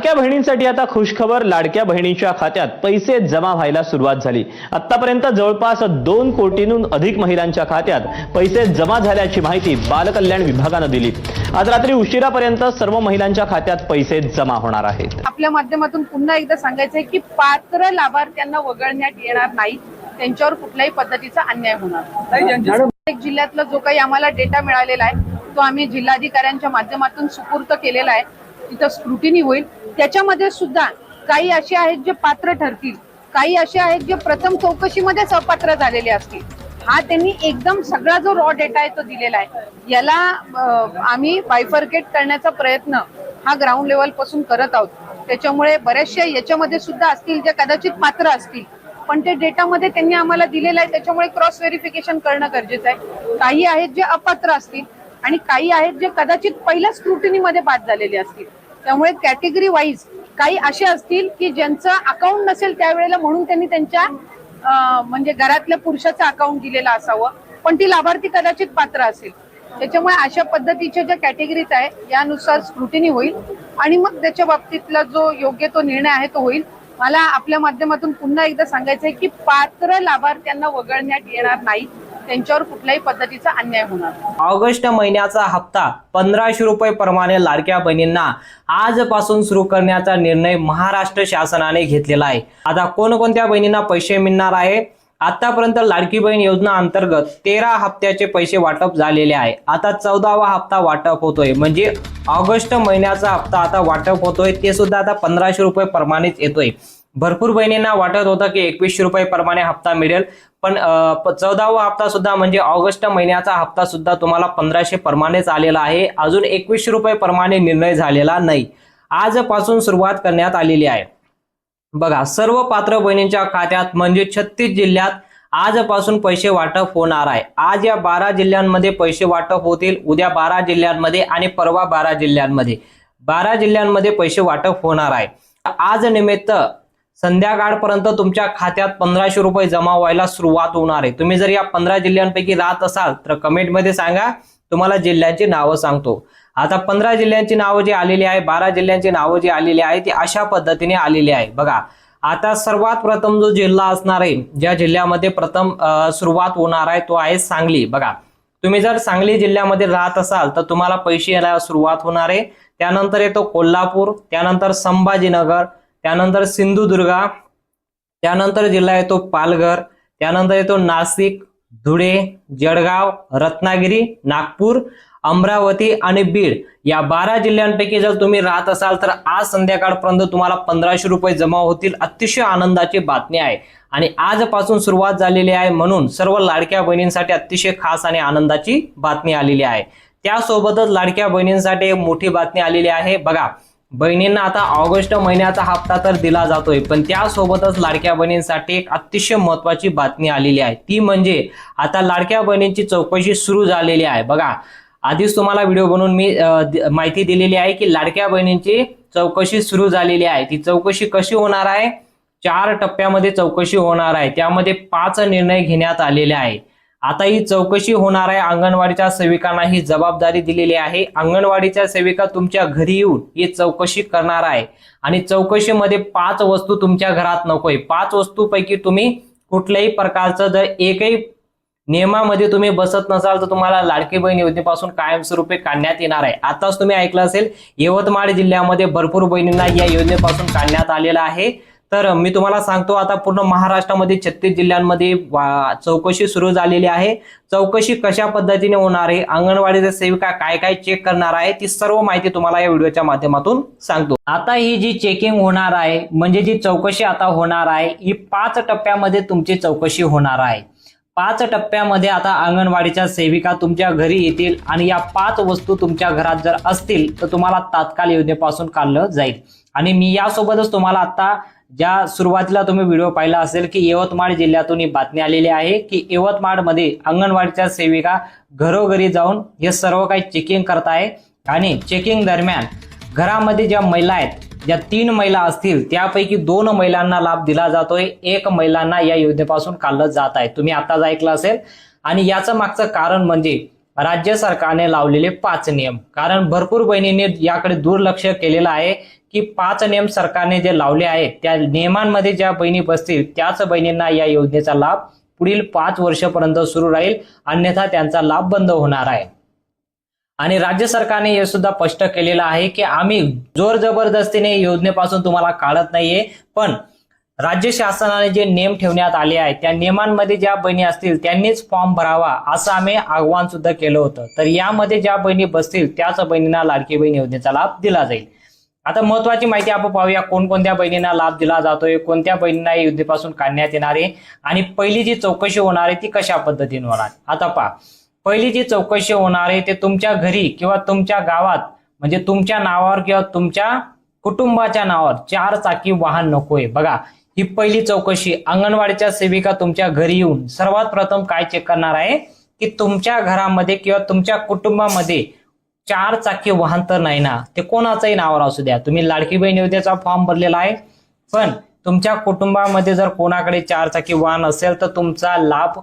लाडक्या बहिणींसाठी आता खुशखबर लाडक्या बहिणीच्या खात्यात पैसे जमा व्हायला सुरुवात झाली. आतापर्यंत जवळपास दोन कोटींहून अधिक महिलांच्या खात्यात पैसे जमा झाल्याची माहिती बालकल्याण विभागानं दिली. आज रात्री उशिरापर्यंत सर्व महिलांच्या खात्यात पैसे जमा होणार आहेत. आपल्या माध्यमातून पुन्हा एकदा सांगायचंय की पात्र लाभार्थ्यांना वगळण्यात येणार नाही. त्यांच्यावर कुठल्याही पद्धतीचा अन्याय होणार प्रत्येक जिल्ह्यातला जो काही आम्हाला डेटा मिळालेला आहे तो आम्ही जिल्हाधिकाऱ्यांच्या माध्यमातून सुपूर्त केलेला आहे. तिथं स्क्रुटिनी होईल. त्याच्यामध्ये सुद्धा काही असे आहेत जे पात्र ठरतील काही असे आहेत जे प्रथम चौकशीमध्येच अपात्र झालेले असतील. हा त्यांनी एकदम सगळा जो रॉ डेटा आहे तो दिलेला आहे. याला आम्ही बायफर्केट करण्याचा प्रयत्न हा ग्राउंड लेवलपासून करत आहोत. त्याच्यामुळे बऱ्याचशा याच्यामध्ये सुद्धा असतील जे कदाचित पात्र असतील. पण ते डेटामध्ये त्यांनी आम्हाला दिलेलं आहे त्याच्यामुळे क्रॉस व्हेरिफिकेशन करणं गरजेचं आहे. काही आहेत जे अपात्र असतील आणि काही आहेत जे कदाचित पहिल्या स्क्रुटिनीमध्ये बाद झालेले असतील. त्यामुळे कॅटेगरी वाईज काही असे असतील की ज्यांचं अकाउंट नसेल त्यावेळेला म्हणून त्यांनी त्यांच्या म्हणजे घरातल्या पुरुषाचं अकाउंट दिलेलं असावं. पण ती लाभार्थी कदाचित पात्र असेल. त्याच्यामुळे अशा पद्धतीच्या ज्या कॅटेगरीज आहे यानुसार स्क्रुटिनी होईल. आणि मग त्याच्या बाबतीतला जो योग्य तो निर्णय आहे तो होईल. मला आपल्या माध्यमातून पुन्हा एकदा सांगायचं आहे की पात्र लाभार्थ्यांना वगळण्यात येणार नाही. त्यांच्यावर कुठल्याही पद्धतीचा अन्याय होणार ऑगस्ट महिन्याचा हप्ता पंधराशे रुपये प्रमाणे लाडक्या बहिणींना आजपासून सुरू करण्याचा निर्णय महाराष्ट्र शासनाने घेतलेला आहे. आता कोणकोणत्या बहिणींना पैसे मिळणार आहे? आतापर्यंत लाडकी बहीण योजना अंतर्गत तेरा हप्त्याचे पैसे वाटप झालेले आहे. आता चौदावा हप्ता वाटप होतोय. म्हणजे ऑगस्ट महिन्याचा हप्ता आता वाटप होतोय. ते सुद्धा आता पंधराशे रुपये प्रमाणेच येतोय. भरपूर बहिणींना वाटत होतं की एकवीसशे रुपये प्रमाणे हप्ता मिळेल. पण प- चौदावा हप्ता सुद्धा म्हणजे ऑगस्ट महिन्याचा हप्ता सुद्धा तुम्हाला पंधराशे प्रमाणेच आलेला आहे. अजून एकवीसशे रुपये प्रमाणे निर्णय झालेला नाही. आजपासून सुरुवात करण्यात आलेली आहे. बघा सर्व पात्र बहिणींच्या खात्यात म्हणजे छत्तीस जिल्ह्यात आजपासून पैसे वाटप होणार आहे. आज या बारा जिल्ह्यांमध्ये पैसे वाटप होतील उद्या बारा जिल्ह्यांमध्ये आणि परवा बारा जिल्ह्यांमध्ये. बारा जिल्ह्यांमध्ये पैसे वाटप होणार आहे. आज निमित्त संध्याकाळपर्यंत तुमच्या खात्यात पंधराशे रुपये जमा व्हायला सुरुवात होणार आहे. तुम्ही जर या पंधरा जिल्ह्यांपैकी राहत असाल तर कमेंटमध्ये सांगा. तुम्हाला जिल्ह्यांची नावं सांगतो. आता पंधरा जिल्ह्यांची नावं जी आलेली आहे बारा जिल्ह्यांची नावं जी आलेली आहे ती अशा पद्धतीने आलेली आहे. बघा आता सर्वात प्रथम जो जिल्हा असणार आहे ज्या जिल्ह्यामध्ये प्रथम सुरुवात होणार आहे तो आहे सांगली. बघा तुम्ही जर सांगली जिल्ह्यामध्ये राहत असाल तर तुम्हाला पैसे यायला सुरुवात होणार आहे. त्यानंतर येतो कोल्हापूर त्यानंतर संभाजीनगर त्यानंतर सिंधुदुर्गा त्यानंतर जिल्हा येतो पालघर त्यानंतर येतो नाशिक धुळे जळगाव रत्नागिरी नागपूर अमरावती आणि बीड. या बारा जिल्ह्यांपैकी जर तुम्ही राहत असाल तर आज संध्याकाळपर्यंत तुम्हाला पंधराशे रुपये जमा होतील. अतिशय आनंदाची बातमी आहे. आणि आजपासून सुरुवात झालेली आहे म्हणून सर्व लाडक्या बहिणींसाठी अतिशय खास आणि आनंदाची बातमी आलेली आहे. त्यासोबतच लाडक्या बहिणींसाठी एक मोठी बातमी आलेली आहे. बघा बहिणींना आता ऑगस्ट महिन्याचा हप्ता तर दिला जातोय पण त्यासोबतच लाडक्या बहिणींसाठी एक अतिशय महत्वाची बातमी आलेली आहे. ती म्हणजे आता लाडक्या बहिणींची चौकशी सुरू झालेली आहे. बघा आधीच तुम्हाला व्हिडिओ बनवून मी माहिती दिलेली आहे की लाडक्या बहिणींची चौकशी सुरू झालेली आहे. ती चौकशी कशी होणार आहे? चार टप्प्यामध्ये चौकशी होणार आहे. त्यामध्ये पाच निर्णय घेण्यात आलेले आहे. आता ही चौकशी होणार आहे. अंगणवाडीच्या सेविकांना ही जबाबदारी दिलेली आहे. अंगणवाडीच्या सेविका तुमच्या घरी येऊन ही चौकशी करणार आहे. आणि चौकशीमध्ये पाच वस्तू तुमच्या घरात नकोय पाच वस्तूपैकी तुम्ही कुठल्याही प्रकारचं जर एकही नियमामध्ये तुम्ही बसत नसाल तर तुम्हाला लाडकी बहीण योजनेपासून कायमस्वरूपी काढण्यात येणार आहे. आताच तुम्ही ऐकलं असेल यवतमाळ जिल्ह्यामध्ये भरपूर बहिणींना या योजनेपासून काढण्यात आलेलं आहे. तर मी तुम्हाला सांगतो आता पूर्ण महाराष्ट्रामध्ये छत्तीस जिल्ह्यांमध्ये चौकशी सुरू झालेली आहे. चौकशी कशा पद्धतीने होणार आहे अंगणवाडीच्या सेविका काय काय चेक करणार आहे ती सर्व माहिती तुम्हाला या व्हिडिओच्या माध्यमातून सांगतो. आता ही जी चेकिंग होणार आहे म्हणजे जी चौकशी आता होणार आहे ही पाच टप्प्यामध्ये तुमची चौकशी होणार आहे. पाच टप्प्यामध्ये आता अंगणवाडीच्या सेविका तुमच्या घरी येतील आणि या पाच वस्तू तुमच्या घरात जर असतील तर तुम्हाला तात्काळ योजनेपासून काढलं जाईल. आणि मी यासोबतच तुम्हाला आता ज्या सुरुवातीला तुम्ही व्हिडिओ पाहिला असेल की यवतमाळ जिल्ह्यातून ही बातमी आलेली आहे की यवतमाळमध्ये अंगणवाडीच्या सेविका घरोघरी जाऊन हे सर्व काही चेकिंग करत आहे. आणि चेकिंग दरम्यान घरामध्ये ज्या महिला आहेत ज्या तीन महिला असतील त्यापैकी दोन महिलांना लाभ दिला जातोय. एक महिलांना या योजनेपासून काढलं जात आहे. तुम्ही आताच ऐकलं असेल. आणि याचं मागचं कारण म्हणजे राज्य सरकारने लावलेले पाच नियम. कारण भरपूर बहिणींनी याकडे दुर्लक्ष केलेलं आहे की पाच नियम सरकारने जे लावले आहेत त्या नियमांमध्ये ज्या बहिणी बसतील त्याच बहिणींना या योजनेचा लाभ पुढील पाच वर्षापर्यंत सुरू राहील. अन्यथा त्यांचा लाभ बंद होणार आहे. आणि राज्य सरकारने हे सुद्धा स्पष्ट केलेलं आहे की आम्ही जोर जबरदस्तीने योजनेपासून तुम्हाला काढत नाहीये. पण राज्य शासनाने जे नियम ठेवण्यात आले आहेत त्या नियमांमध्ये ज्या बहिणी असतील त्यांनीच फॉर्म भरावा असं आम्ही आव्हान सुद्धा केलं होतं. तर यामध्ये ज्या बहिणी बसतील त्याच बहिणींना लाडकी बहीण योजनेचा लाभ दिला जाईल. आता महत्वाची माहिती आपण पाहूया कोणकोणत्या बहिणींना लाभ दिला जातोय कोणत्या बहिणींना योजनेपासून काढण्यात येणार आहे आणि पहिली जी चौकशी होणार आहे ती कशा पद्धतीने होणार आता पहा पहिली जी चौकशी होणार आहे ते तुमच्या घरी किंवा तुमच्या गावात म्हणजे तुमच्या नावावर किंवा तुमच्या कुटुंबाच्या नावावर चार चाकी वाहन नकोय बघा ही पहिली चौकशी अंगणवाडीच्या सेविका तुमच्या घरी येऊन सर्वात प्रथम काय चेक करणार आहे की तुमच्या घरामध्ये किंवा तुमच्या कुटुंबामध्ये चार चाकी वाहन तर नाही ना ते कोणाचंही नावावर असू द्या. तुम्ही लाडकी बहीण योजनेचा फॉर्म भरलेला आहे पण तुमच्या कुटुंबामध्ये जर कोणाकडे चार चाकी वाहन असेल तर तुमचा लाभ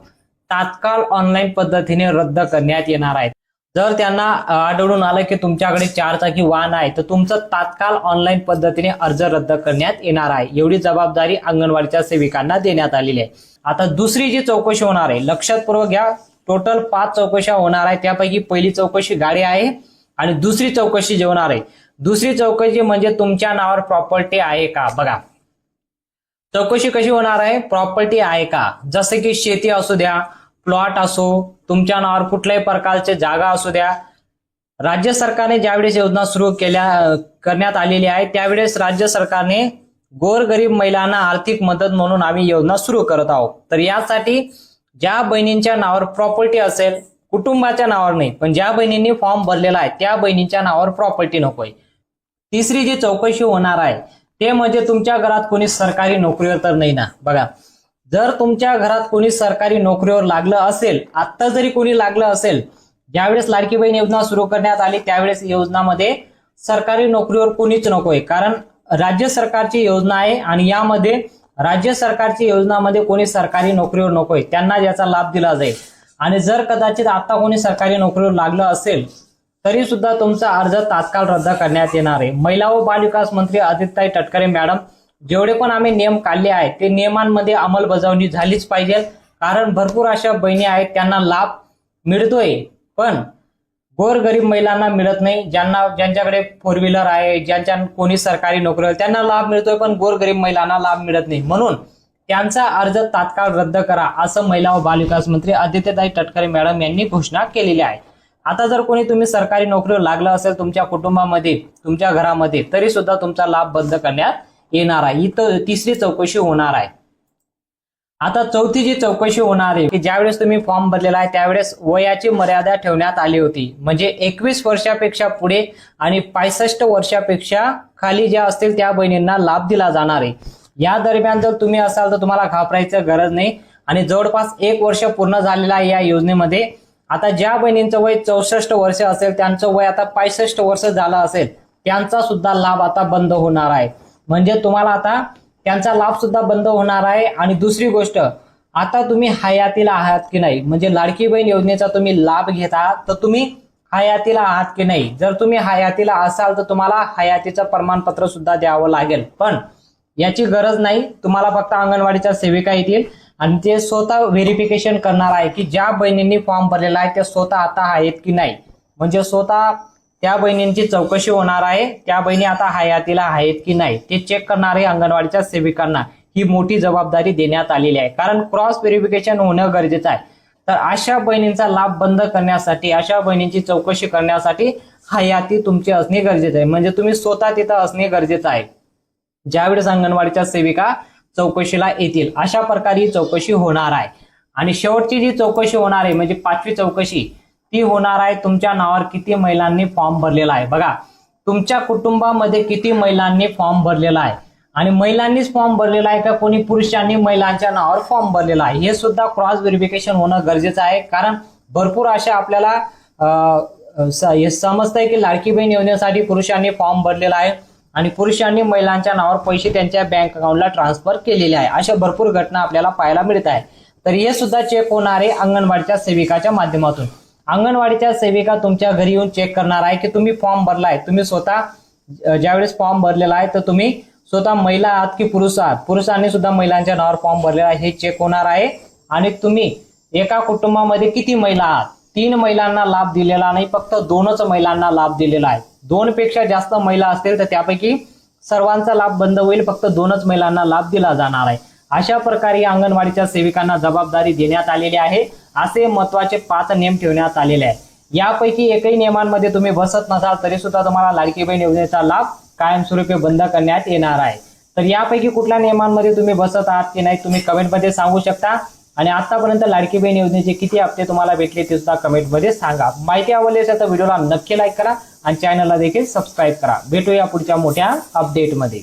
तात्काळ ऑनलाईन पद्धतीने रद्द करण्यात येणार आहे. जर त्यांना आढळून आलं की तुमच्याकडे चार चाकी वाहन आहे तर तुमचं तात्काळ ऑनलाईन पद्धतीने अर्ज रद्द करण्यात येणार आहे. एवढी जबाबदारी अंगणवाडीच्या सेविकांना देण्यात आलेली आहे. आता दुसरी जी चौकशी होणार आहे लक्षातपूर्वक घ्या टोटल पाच चौकशा होणार आहे त्यापैकी पहिली चौकशी गाडी आहे आणि दुसरी चौकशी जेवणार आहे. दुसरी चौकशी म्हणजे तुमच्या नावावर प्रॉपर्टी आहे का? बघा. चौकशी कशी होणार आहे? प्रॉपर्टी आहे का? जसं की शेती असू द्या प्लॉट असो तुमच्या नावावर कुठल्याही प्रकारचे जागा असू द्या. राज्य सरकारने ज्यावेळेस योजना सुरू केल्या करण्यात आलेली आहे त्यावेळेस राज्य सरकारने गोरगरीब महिलांना आर्थिक मदत म्हणून आम्ही योजना सुरू करत आहोत. तर यासाठी ज्या बहिणींच्या नावावर प्रॉपर्टी असेल कुटुंबाच्या नावावर नाही पण ज्या बहिणींनी फॉर्म भरलेला आहे त्या बहिणीच्या नावावर प्रॉपर्टी नकोय. तिसरी जी चौकशी होणार आहे ते म्हणजे तुमच्या घरात कोणी सरकारी नोकरीवर तर नाही ना. बघा जर तुमच्या घरात कोणी सरकारी नोकरीवर लागलं असेल आत्ता जरी कोणी लागलं असेल ज्यावेळेस लाडकी बहीण योजना सुरू करण्यात आली त्यावेळेस योजनामध्ये सरकारी नोकरीवर कोणीच नकोय. कारण राज्य सरकारची योजना आहे आणि यामध्ये राज्य सरकारची योजनामध्ये कोणी सरकारी नोकरीवर नकोय. त्यांना याचा लाभ दिला जाईल. आणि जर कदाचित आता कोणी सरकारी नोकरीवर लागलं असेल तरी सुद्धा तुमचा अर्ज तात्काळ रद्द करण्यात येणार आहे. महिला व बालविकास मंत्री आदित्यताई तटकरे मॅडम जेवढे पण आम्ही नियम काढले आहेत ते नियमांमध्ये अंमलबजावणी झालीच पाहिजे. कारण भरपूर अशा बहिणी आहेत त्यांना लाभ मिळतोय पण गोरगरीब महिलांना मिळत नाही. ज्यांना ज्यांच्याकडे फोर व्हीलर आहे ज्यांच्या कोणी सरकारी नोकरी त्यांना लाभ मिळतोय पण गोरगरीब महिलांना लाभ मिळत नाही. म्हणून त्यांचा अर्ज तात्काळ रद्द करा असं महिला व बालविकास मंत्री आदित्यताई तटकरे मॅडम यांनी घोषणा केलेली आहे आता जर कोणी तुम्ही सरकारी नोकरीवर लागलं असेल तुमच्या कुटुंबामध्ये तुमच्या घरामध्ये तरी सुद्धा तुमचा लाभ बंद करण्यात येणार आहे. इथं तिसरी चौकशी होणार आहे. आता चौथी जी चौकशी होणार आहे की ज्यावेळेस तुम्ही फॉर्म भरलेला आहे त्यावेळेस वयाची मर्यादा ठेवण्यात आली होती. म्हणजे एकवीस वर्षापेक्षा पुढे आणि पासष्ट वर्षापेक्षा खाली ज्या असतील त्या बहिणींना लाभ दिला जाणार आहे. या दरम्यान जर तुम्ही असाल तर तुम्हाला घाबरायचं गरज नाही. आणि जवळपास एक वर्ष पूर्ण झालेला आहे या योजनेमध्ये. आता ज्या बहिणींचं वय चौसष्ट वर्ष असेल त्यांचं वय आता पासष्ट वर्ष झालं असेल त्यांचा सुद्धा लाभ आता बंद होणार आहे. म्हणजे तुम्हाला आता त्यांचा लाभ सुद्धा बंद होणार आहे. आणि दुसरी गोष्ट आता तुम्ही हयातीला आहात की नाही? म्हणजे लाडकी बहीण योजनेचा तुम्ही लाभ घेत आहात तर तुम्ही हयातीला आहात की नाही? जर तुम्ही हयातीला असाल तर तुम्हाला हयातीचं प्रमाणपत्र सुद्धा द्यावं लागेल. पण याची गरज नाही. तुम्हाला फक्त अंगणवाडीच्या सेविका येतील. आणि ते स्वतः व्हेरिफिकेशन करणार आहे की ज्या बहिणींनी फॉर्म भरलेला आहे ते स्वतः आता आहेत की नाही. म्हणजे स्वतः त्या बहिणींची चौकशी होणार आहे त्या बहिणी आता हयातीला आहेत की नाही ते चेक करणारे अंगणवाडीच्या सेविकांना. ही मोठी जबाबदारी देण्यात आलेली आहे. कारण क्रॉस व्हेरिफिकेशन होणं गरजेचं आहे. तर अशा बहिणींचा लाभ बंद करण्यासाठी अशा बहिणींची चौकशी करण्यासाठी हयाती तुमची असणे गरजेचं आहे. म्हणजे तुम्ही स्वतः तिथं असणे गरजेचं आहे. ज्यावेळेस अंगणवाडीच्या सेविका चौकशीला येतील. अशा प्रकारे ही चौकशी होणार आहे. आणि शेवटची जी चौकशी होणार आहे म्हणजे पाचवी चौकशी ती होणार आहे तुमच्या नावावर किती महिलांनी फॉर्म भरलेला आहे. बघा तुमच्या कुटुंबामध्ये किती महिलांनी फॉर्म भरलेला आहे? आणि महिलांनीच फॉर्म भरलेला आहे का कोणी पुरुषांनी महिलांच्या नावावर फॉर्म भरलेला आहे? हे सुद्धा क्रॉस व्हेरिफिकेशन होणं गरजेचं आहे. कारण भरपूर अशा आपल्याला अं, स- समजतंय की लाडकी बहीण योजनेसाठी पुरुषांनी फॉर्म भरलेला आहे. आणि पुरुषांनी महिलांच्या नावावर पैसे त्यांच्या बँक अकाउंटला ट्रान्सफर केलेले आहे. अशा भरपूर घटना आपल्याला पाहायला मिळत आहे तर हे सुद्धा चेक होणार आहे अंगणवाडीच्या सेविकाच्या माध्यमातून. अंगणवाडीच्या सेविका तुमच्या घरी येऊन चेक करणार आहे की तुम्ही फॉर्म भरलाय तुम्ही स्वतः ज्यावेळेस फॉर्म भरलेला आहे तर तुम्ही स्वतः महिला आहात की पुरुष आहात? पुरुषांनी सुद्धा महिलांच्या नावावर फॉर्म भरलेला आहे हे चेक होणार आहे. आणि तुम्ही एका कुटुंबामध्ये किती महिला आहात? तीन महिलांना लाभ दिलेला नाही फक्त दोनच महिलांना लाभ दिलेला आहे. दोन पेक्षा जास्त महिला असतील तर त्यापैकी सर्वांचा लाभ बंद होईल. फक्त दोनच महिलांना लाभ दिला जाणार आहे. अशा प्रकारे अंगणवाडीच्या सेविकांना जबाबदारी देण्यात आलेली आहे. असे महत्त्वाचे पाच नियम ठेवण्यात आलेले आहेत. यापैकी एकही नियमांमध्ये तुम्ही बसत नसाल तरी सुद्धा तुम्हाला लाडकी बहीण योजनेचा लाभ कायमस्वरूपी बंद करण्यात येणार आहे. तर यापैकी कुठल्या नियमांमध्ये तुम्ही बसत आहात की नाही तुम्ही कमेंटमध्ये सांगू शकता. आणि आतापर्यंत लाडकी बहीण योजनेचे किती हप्ते तुम्हाला भेटले ते सुद्धा कमेंटमध्ये सांगा. माहिती आवडली असेल तर व्हिडिओला नक्की लाईक करा. आणि चॅनलला देखील सबस्क्राईब करा. भेटूया पुढच्या मोठ्या अपडेटमध्ये